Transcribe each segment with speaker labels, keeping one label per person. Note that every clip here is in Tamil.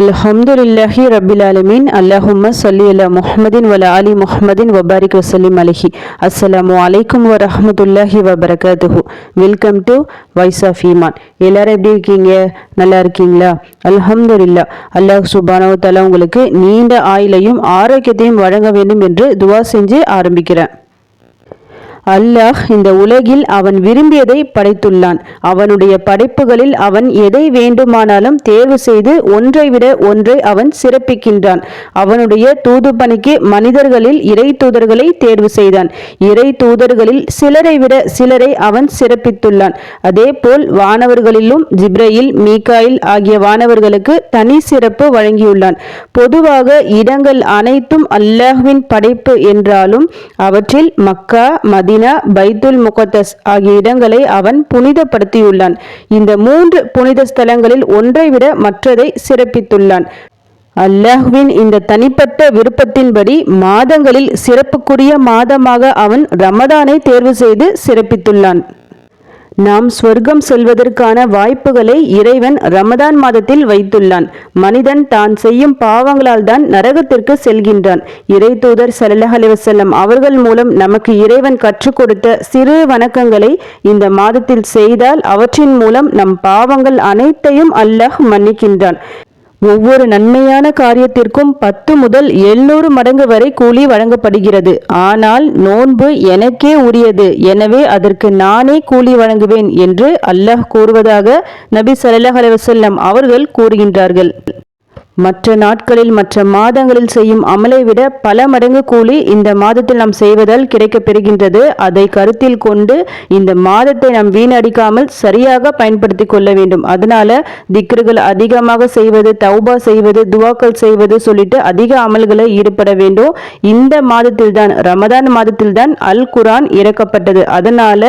Speaker 1: அல்ஹம்துலில்லாஹி ரபில் ஆலமீன் அல்லாஹும் சொல்லி அல்லா முஹமதின் வல அலி முஹமதின் வபாரிக் வசலிம் அலஹி அஸ்ஸலாமு வலைக்கம் வ ரஹமதுல்லாஹி வபரகாத்துஹு வெல்கம் டு வாய்ஸ் ஆஃப் ஈமான் எல்லாரும் எப்படி இருக்கீங்க நல்லா இருக்கீங்களா அல்ஹம்துல்லா அல்லாஹ் சுபானவத்தாலா உங்களுக்கு நீண்ட ஆயிலையும் ஆரோக்கியத்தையும் வழங்க வேண்டும் என்று துவா செஞ்சு ஆரம்பிக்கிறேன் அல்லாஹ் இந்த உலகில் அவன் விரும்பியதை படைத்துள்ளான் அவனுடைய படைப்புகளில் அவன் எதை வேண்டுமானாலும் தேர்வு செய்து ஒன்றை விட ஒன்றை அவன் சிறப்பிக்கின்றான் அவனுடைய தூது பணிக்கு மனிதர்களில் இறை தூதர்களை தேர்வு செய்தான் இறை தூதர்களில் சிலரை விட சிலரை அவன் சிறப்பித்துள்ளான் அதே போல் வானவர்களிலும் ஜிப்ரையில் மீகாயில் ஆகிய வானவர்களுக்கு தனி சிறப்பு வழங்கியுள்ளான் பொதுவாக இடங்கள் அனைத்தும் அல்லாஹ்வின் படைப்பு என்றாலும் அவற்றில் மக்கா மதி மதீனா பைத்துல் முகத்தஸ் ஆகிய இடங்களை அவன் புனிதப்படுத்தியுள்ளான் இந்த மூன்று புனித ஸ்தலங்களில் ஒன்றை விட மற்றதை சிறப்பித்துள்ளான் அல்லாஹுவின் இந்த தனிப்பட்ட விருப்பத்தின்படி மாதங்களில் சிறப்புக்குரிய மாதமாக அவன் ரமதானை தேர்வு செய்து சிறப்பித்துள்ளான் நாம் ஸ்வர்க்கம் செல்வதற்கான வாய்ப்புகளை இறைவன் ரமதான் மாதத்தில் வைத்துள்ளான் மனிதன் தான் செய்யும் பாவங்களால் தான் நரகத்திற்கு செல்கின்றான் இறை தூதர் சல்லாஹ் அலிவசல்லம் அவர்கள் மூலம் நமக்கு இறைவன் கற்றுக் கொடுத்த சிறு வணக்கங்களை இந்த மாதத்தில் செய்தால் அவற்றின் மூலம் நம் பாவங்கள் அனைத்தையும் அல்லாஹ் மன்னிக்கின்றான் ஒவ்வொரு நன்மையான காரியத்திற்கும் பத்து முதல் எழுநூறு மடங்கு வரை கூலி வழங்கப்படுகிறது ஆனால் நோன்பு எனக்கே உரியது எனவே அதற்கு நானே கூலி வழங்குவேன் என்று அல்லாஹ் கூறுவதாக நபி சல்லாஹ் அலைவசல்லம் அவர்கள் கூறுகின்றார்கள் மற்ற நாட்களில் மற்ற மாதங்களில் செய்யும் அமலை விட பல மடங்கு கூலி இந்த மாதத்தில் நாம் செய்வதால் கிடைக்கப் பெறுகின்றது அதை கருத்தில் கொண்டு இந்த மாதத்தை நாம் வீணடிக்காமல் சரியாக பயன்படுத்தி கொள்ள வேண்டும் அதனால திக்ருகள் அதிகமாக செய்வது தௌபா செய்வது துவாக்கள் செய்வது சொல்லிட்டு அதிக அமல்களை ஈடுபட வேண்டும் இந்த மாதத்தில் தான் ரமதான் மாதத்தில்தான் அல் குரான் இறக்கப்பட்டது அதனால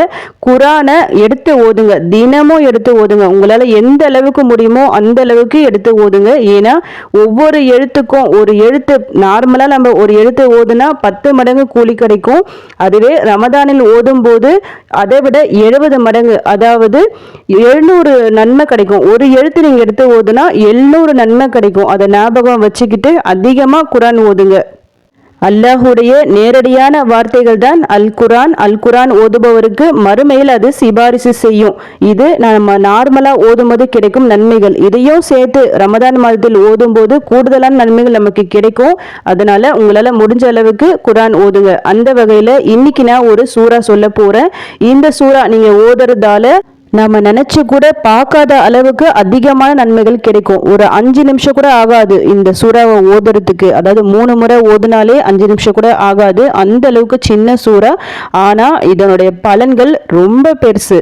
Speaker 1: குரானை எடுத்து ஓதுங்க தினமும் எடுத்து ஓதுங்க உங்களால் எந்த அளவுக்கு முடியுமோ அந்த அளவுக்கு எடுத்து ஓதுங்க ஏன்னா ஒவ்வொரு எழுத்துக்கும் ஒரு எழுத்து நார்மலாக நம்ம ஒரு எழுத்து ஓதுனா பத்து மடங்கு கூலி கிடைக்கும் அதுவே ரமதானில் ஓதும் போது அதை விட எழுபது மடங்கு அதாவது எழுநூறு நன்மை கிடைக்கும் ஒரு எழுத்து நீங்கள் எடுத்து ஓதுனா எழுநூறு நன்மை கிடைக்கும் அதை ஞாபகம் வச்சுக்கிட்டு அதிகமாக குரான் ஓதுங்க அல்லாஹுடைய நேரடியான வார்த்தைகள் தான் அல் குரான் அல் குரான் ஓதுபவருக்கு மறுமையில் அது சிபாரிசு செய்யும் இது நம்ம நார்மலாக ஓதும்போது கிடைக்கும் நன்மைகள் இதையும் சேர்த்து ரமதான் மாதத்தில் ஓதும்போது கூடுதலான நன்மைகள் நமக்கு கிடைக்கும் அதனால உங்களால் முடிஞ்ச அளவுக்கு குரான் ஓதுங்க அந்த வகையில் இன்னைக்கு நான் ஒரு சூறா சொல்ல போகிறேன் இந்த சூறா நீங்கள் ஓதுறதால நாம் நினச்சி கூட பார்க்காத அளவுக்கு அதிகமான நன்மைகள் கிடைக்கும் ஒரு அஞ்சு நிமிஷம் கூட ஆகாது இந்த சூறாவை ஓதுறதுக்கு அதாவது மூணு முறை ஓதுனாலே அஞ்சு நிமிஷம் கூட ஆகாது அந்த அளவுக்கு சின்ன சூறா ஆனால் இதனுடைய பலன்கள் ரொம்ப பெருசு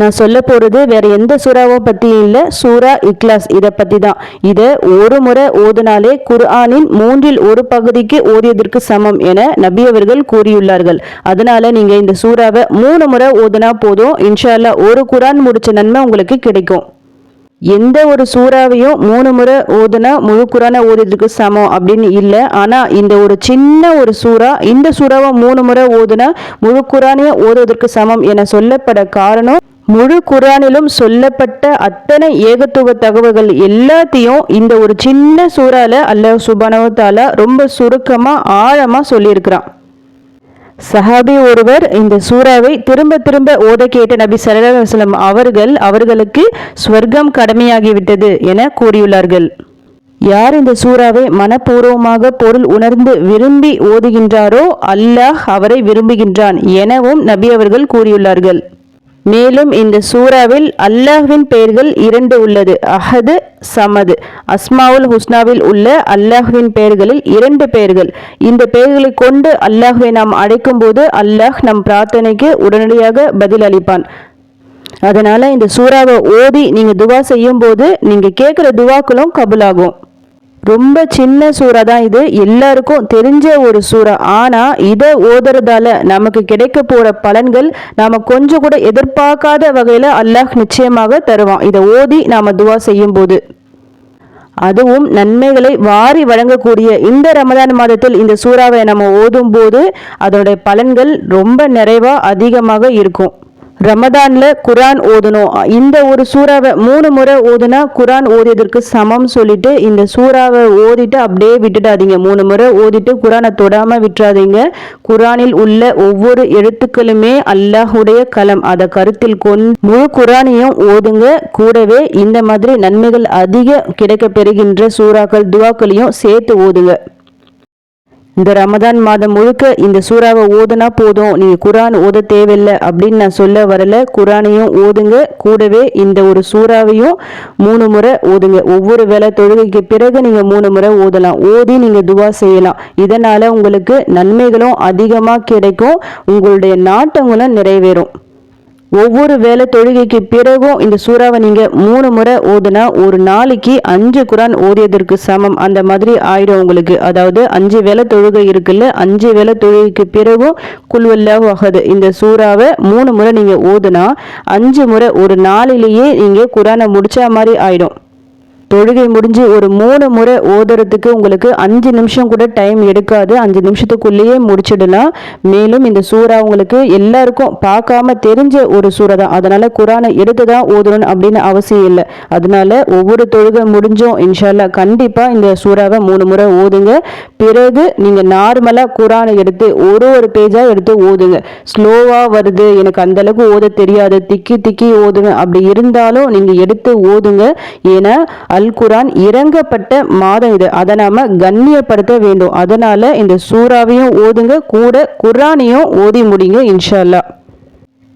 Speaker 1: நான் சொல்ல போகிறது வேறு எந்த சூறாவை பற்றியும் இல்லை சூரா இக்லாஸ் இதை பற்றி தான் இதை ஒரு முறை ஓதுனாலே குர்ஆனின் மூன்றில் ஒரு பகுதிக்கு ஓதியதற்கு சமம் என நபியவர்கள் கூறியுள்ளார்கள் அதனால் நீங்கள் இந்த சூறாவை மூணு முறை ஓதுனா போதும் இன்ஷால்லா ஒரு குரான் முடித்த நன்மை உங்களுக்கு கிடைக்கும் எந்த ஒரு சூறாவையும் மூணு முறை ஓதுனா முழு குரான ஓதுறதுக்கு சமம் அப்படின்னு இல்லை ஆனால் இந்த ஒரு சின்ன ஒரு சூறா இந்த சூறாவை மூணு முறை ஓதுனா முழு குரானே ஓதுவதற்கு சமம் என சொல்லப்பட காரணம் முழு குரானிலும் சொல்லப்பட்ட அத்தனை ஏகத்துவ தகவல்கள் எல்லாத்தையும் இந்த ஒரு சின்ன சூறால அல்லாஹ் சுபனவத்தால ரொம்ப சுருக்கமாக ஆழமாக சொல்லியிருக்கிறான் சஹாபி ஒருவர் இந்த சூறாவை திரும்ப திரும்ப ஓத கேட்ட நபி சரலம் அவர்கள் அவர்களுக்கு ஸ்வர்க்கம் கடமையாகிவிட்டது என கூறியுள்ளார்கள் யார் இந்த சூறாவை மனப்பூர்வமாக பொருள் உணர்ந்து விரும்பி ஓதுகின்றாரோ அல்லாஹ் அவரை விரும்புகின்றான் எனவும் நபி அவர்கள் கூறியுள்ளார்கள் மேலும் இந்த சூறாவில் அல்லாஹ்வின் பெயர்கள் இரண்டு உள்ளது அஹது சமது அஸ்மாவுல் ஹுஸ்னாவில் உள்ள அல்லாஹ்வின் பெயர்களில் இரண்டு பெயர்கள் இந்த பெயர்களை கொண்டு அல்லாஹ்வை நாம் அழைக்கும் போது அல்லாஹ் நம் பிரார்த்தனைக்கு உடனடியாக பதில் அளிப்பான் அதனால் இந்த சூறாவை ஓதி நீங்கள் துவா செய்யும் போது நீங்கள் கேட்குற துவாக்களும் கபுலாகும் ரொம்ப சின்ன சூறா தான் இது எல்லாருக்கும் தெரிஞ்ச ஒரு சூறா ஆனால் இதை ஓதுறதால நமக்கு கிடைக்க போற பலன்கள் நாம் கொஞ்சம் கூட எதிர்பார்க்காத வகையில் அல்லாஹ் நிச்சயமாக தருவான் இதை ஓதி நாம் துவா செய்யும் போது அதுவும் நன்மைகளை வாரி வழங்கக்கூடிய இந்த ரமதான் மாதத்தில் இந்த சூறாவை நம்ம ஓதும் போது அதனுடைய பலன்கள் ரொம்ப நிறைவாக அதிகமாக இருக்கும் ரமதானில் குரான் ஓதணும் இந்த ஒரு சூறாவை மூணு முறை ஓதுனா குரான் ஓதியதற்கு சமம் சொல்லிட்டு இந்த சூறாவை ஓதிட்டு அப்படியே விட்டுடாதீங்க மூணு முறை ஓதிட்டு குரானை தொடாமல் விட்டுறாதீங்க குரானில் உள்ள ஒவ்வொரு எழுத்துக்களுமே அல்லாஹுடைய களம் அதை கருத்தில் கொண்டு முழு குரானையும் ஓதுங்க கூடவே இந்த மாதிரி நன்மைகள் அதிக கிடைக்க பெறுகின்ற சூறாக்கள் துவாக்களையும் சேர்த்து ஓதுங்க இந்த ரமதான் மாதம் முழுக்க இந்த சூறாவை ஓதுனா போதும் நீங்கள் குரான் ஓத தேவையில்லை அப்படின்னு நான் சொல்ல வரல குரானையும் ஓதுங்க கூடவே இந்த ஒரு சூறாவையும் மூணு முறை ஓதுங்க ஒவ்வொரு வேலை தொழுகைக்கு பிறகு நீங்கள் மூணு முறை ஓதலாம் ஓதி நீங்கள் துவா செய்யலாம் இதனால் உங்களுக்கு நன்மைகளும் அதிகமாக கிடைக்கும் உங்களுடைய நாட்டங்களும் நிறைவேறும் ஒவ்வொரு வேலை தொழுகைக்கு பிறகும் இந்த சூறாவை நீங்கள் மூணு முறை ஓதுனா ஒரு நாளைக்கு அஞ்சு குரான் ஓதியதற்கு சமம் அந்த மாதிரி ஆயிடும் உங்களுக்கு அதாவது அஞ்சு வேலை தொழுகை இருக்குல்ல அஞ்சு வேலை தொழுகைக்கு பிறகும் குல்வல்லா ஆகுது இந்த சூறாவை மூணு முறை நீங்கள் ஓதுனா அஞ்சு முறை ஒரு நாளிலேயே நீங்கள் குரானை முடிச்சா மாதிரி ஆயிடும் தொழுகை முடிஞ்சு ஒரு மூணு முறை ஓதுறதுக்கு உங்களுக்கு அஞ்சு நிமிஷம் கூட டைம் எடுக்காது அஞ்சு நிமிஷத்துக்குள்ளேயே முடிச்சிடலாம் மேலும் இந்த சூறா உங்களுக்கு எல்லாருக்கும் பார்க்காம தெரிஞ்ச ஒரு சூறா தான் அதனால குரானை எடுத்து தான் ஓதணும் அப்படின்னு அவசியம் இல்லை அதனால ஒவ்வொரு தொழுகை முடிஞ்சும் இன்ஷால்லா கண்டிப்பாக இந்த சூறாவை மூணு முறை ஓதுங்க பிறகு நீங்கள் நார்மலாக குரானை எடுத்து ஒரு ஒரு பேஜாக எடுத்து ஓதுங்க ஸ்லோவாக வருது எனக்கு அந்தளவுக்கு ஓத தெரியாது திக்கி திக்கி ஓதுங்க அப்படி இருந்தாலும் நீங்கள் எடுத்து ஓதுங்க ஏன்னா அல்குரான் குரான் இறங்கப்பட்ட மாதம் இது அதை நாம் கண்ணியப்படுத்த வேண்டும் அதனால் இந்த சூறாவையும் ஓதுங்க கூட குரானையும் ஓதி முடிங்க இன்ஷால்லா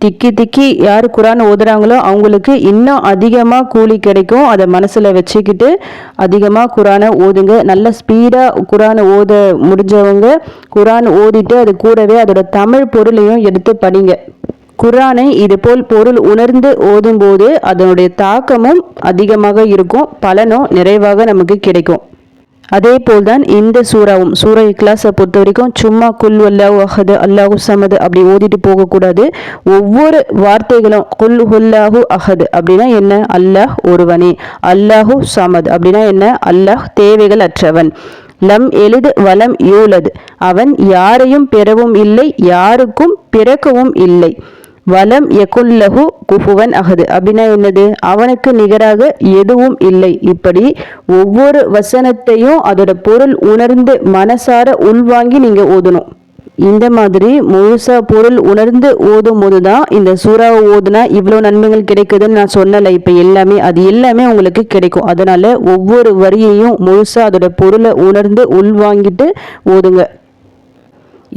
Speaker 1: திக்கி திக்கி யார் குரான் ஓதுறாங்களோ அவங்களுக்கு இன்னும் அதிகமாக கூலி கிடைக்கும் அதை மனசில் வச்சுக்கிட்டு அதிகமாக குரானை ஓதுங்க நல்ல ஸ்பீடாக குரானை ஓத முடிஞ்சவங்க குரான் ஓதிட்டு அது கூடவே அதோட தமிழ் பொருளையும் எடுத்து படிங்க குரானை இதுபோல் பொருள் உணர்ந்து ஓதும்போது அதனுடைய தாக்கமும் அதிகமாக இருக்கும் பலனும் நிறைவாக நமக்கு கிடைக்கும் அதே போல்தான் இந்த சூறாவும் சூற இக்லாஸை பொறுத்த வரைக்கும் சும்மா குல் அல்லாஹ் அஹது அல்லாஹு சமது அப்படி ஓதிட்டு போகக்கூடாது ஒவ்வொரு வார்த்தைகளும் குல் ஹுல்லாஹு அஹது அப்படின்னா என்ன அல்லாஹ் ஒருவனே அல்லாஹு சமது அப்படின்னா என்ன அல்லாஹ் தேவைகள் அற்றவன் லம் எழுது வலம் யூலது அவன் யாரையும் பெறவும் இல்லை யாருக்கும் பிறக்கவும் இல்லை வலம் லகு குஃபுவன் அகது அப்படின்னா என்னது அவனுக்கு நிகராக எதுவும் இல்லை இப்படி ஒவ்வொரு வசனத்தையும் அதோட பொருள் உணர்ந்து மனசார உள்வாங்கி நீங்க ஓதணும் இந்த மாதிரி முழுசா பொருள் உணர்ந்து ஓதும் போது தான் இந்த சூறாவை ஓதுனா இவ்வளோ நன்மைகள் கிடைக்குதுன்னு நான் சொன்னல இப்போ எல்லாமே அது எல்லாமே உங்களுக்கு கிடைக்கும் அதனால ஒவ்வொரு வரியையும் முழுசா அதோட பொருளை உணர்ந்து உள்வாங்கிட்டு ஓதுங்க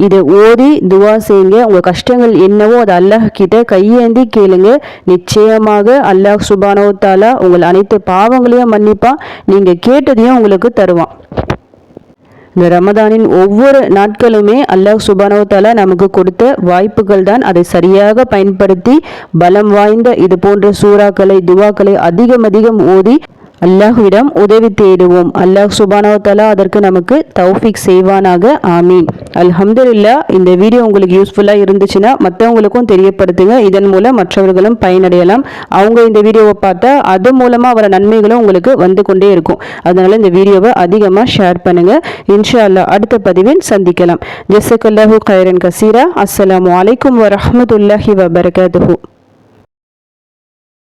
Speaker 1: இதை ஓதி துவா செய்யுங்க உங்கள் கஷ்டங்கள் என்னவோ அது அல்லாஹ் கிட்ட கையேந்தி கேளுங்க நிச்சயமாக அல்லாஹ் சுபானோத்தாலா உங்கள் அனைத்து பாவங்களையும் மன்னிப்பான் நீங்கள் கேட்டதையும் உங்களுக்கு தருவான் இந்த ரமதானின் ஒவ்வொரு நாட்களுமே அல்லாஹ் சுபானோத்தாலா நமக்கு கொடுத்த வாய்ப்புகள் தான் அதை சரியாக பயன்படுத்தி பலம் வாய்ந்த இது போன்ற சூறாக்களை துவாக்களை அதிகம் அதிகம் ஓதி அல்லாஹுவிடம் உதவி தேடுவோம் அல்லாஹ் தலா அதற்கு நமக்கு தௌஃபிக் செய்வானாக ஆமீன் அல்ஹம்துல்லா இந்த வீடியோ உங்களுக்கு யூஸ்ஃபுல்லாக இருந்துச்சுன்னா மற்றவங்களுக்கும் தெரியப்படுத்துங்க இதன் மூலம் மற்றவர்களும் பயனடையலாம் அவங்க இந்த வீடியோவை பார்த்தா அது மூலமாக வர நன்மைகளும் உங்களுக்கு வந்து கொண்டே இருக்கும் அதனால் இந்த வீடியோவை அதிகமாக ஷேர் பண்ணுங்கள் இன்ஷா அல்லா அடுத்த பதிவில் சந்திக்கலாம் ஜெசக்கல்லாஹு கைரன் கசீரா அஸ்லாம் வலைக்கம் வரமத்துல்லாஹி வபர்கூ